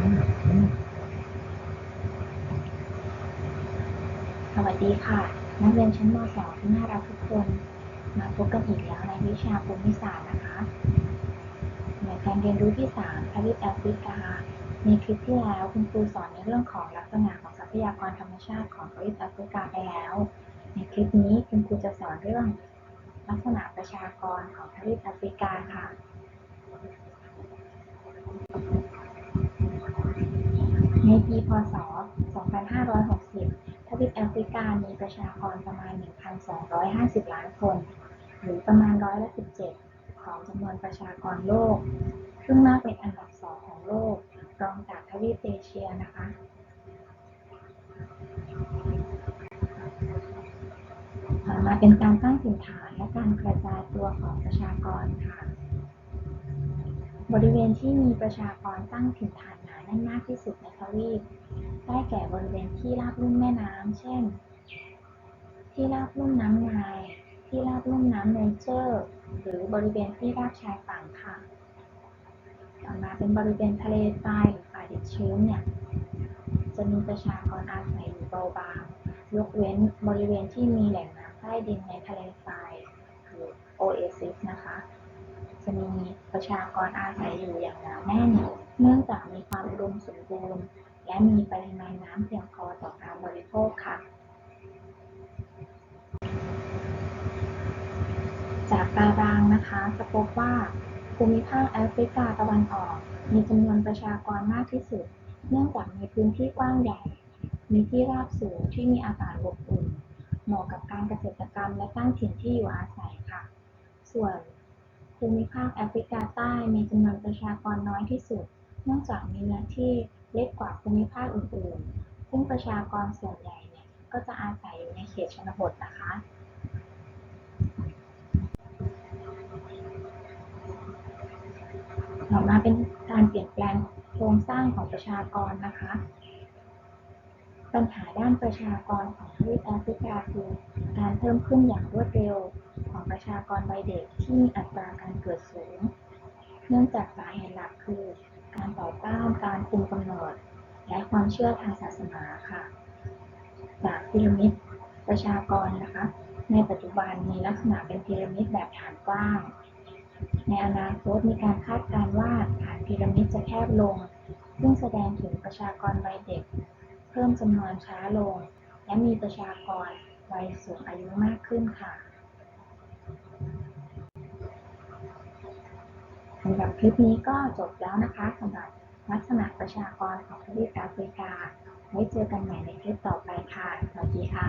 สวัสดีค่ะ นักเรียนชั้นม .2 ที่น่ารักทุกคน มาพบกันอีกแล้วในวิชาภูมิศาสตร์นะคะในการเรียนรู้ที่ 3 ทวีปแอฟริกา ในคลิปที่แล้วคุณครูสอนในเรื่องของลักษณะของทรัพยากรธรรมชาติของทวีปแอฟริกาไปแล้ว ในคลิปนี้คุณครูจะสอนเรื่องลักษณะประชากรของทวีปแอฟริกาค่ะ ในปี พศ 2560 ทวีปแอฟริกามีประชากรประมาณ 1,250 ล้านคน หรือประมาณร้อยละ 17 ของจำนวนประชากรโลก ซึ่งมากเป็นอันดับสองของโลก รองจากทวีปเอเชียนะคะมาเป็นการตั้งถิ่นฐานและการกระจายตัวของประชากรค่ะ บริเวณที่มีประชากรตั้งถิ่นฐาน หนาแน่นมากที่สุดในทวีปได้แก่บริเวณที่ราบลุ่มแม่น้ำเช่น ที่ราบลุ่มน้ำนาย ที่ราบลุ่มน้ำไนเจอร์ หรือบริเวณที่ราบชายฝั่งค่ะ ต่อมาเป็นบริเวณทะเลทรายหรือป่าดิบชื้นเนี่ย จะมีประชากรอาศัยอยู่เบาบางยกเว้นบริเวณที่มีแหล่งน้ำใต้ดินในทะเลทรายหรือ Oasis นะคะ จะมีประชากรอาศัยอยู่อย่างหนาแน่น เนื่องจากมีความอุดมสมบูรณ์ และมีปริมาณน้ำเพียงพอต่อการบริโภคค่ะ จากตารางนะคะจะพบว่าภูมิภาคแอฟริกาตะวันออก มีจำนวนประชากรมากที่สุด เนื่องจากมีพื้นที่กว้างใหญ่ มีที่ราบสูงที่มีอากาศอบอุ่น เหมาะกับการเกษตรกรรมและตั้งถิ่นที่อยู่อาศัยค่ะ ส่วน ภูมิภาคแอฟริกาใต้มีจำนวนประชากรน้อยที่สุด เนื่องจากมีเนื้อที่เล็กกว่าภูมิภาคอื่นๆ ซึ่งประชากรส่วนใหญ่เนี่ยก็จะอาศัยอยู่ในเขตชนบทนะคะ ต่อมาเป็นการเปลี่ยนแปลงโครงสร้างของประชากรนะคะ ปัญหาด้านประชากรของทวีปแอฟริกาคือการเพิ่มขึ้นอย่างรวดเร็ว ของประชากรวัยเด็กที่มีอัตราการเกิดสูง เนื่องจากสาเหตุหลักคือ การต่อต้านการคุมกำเนิด และความเชื่อทางศาสนาค่ะ จากพีระมิดประชากรนะคะ ในปัจจุบันมีลักษณะเป็นพีระมิดแบบฐานกว้าง ในอนาคตมีการคาดการณ์ว่าฐานพีระมิดจะแคบลง ซึ่งแสดงถึงประชากรวัยเด็ก เพิ่มจำนวนช้าลง และมีประชากรวัยสูงอายุมากขึ้นค่ะำหรับคลิปนี้ก็จบแล้วนะคะสำหรับลักษณะประชากรของทวีปแอฟริกา ไว้เจอกันใหม่ในคลิปต่อไปค่ะ สวัสดีค่ะ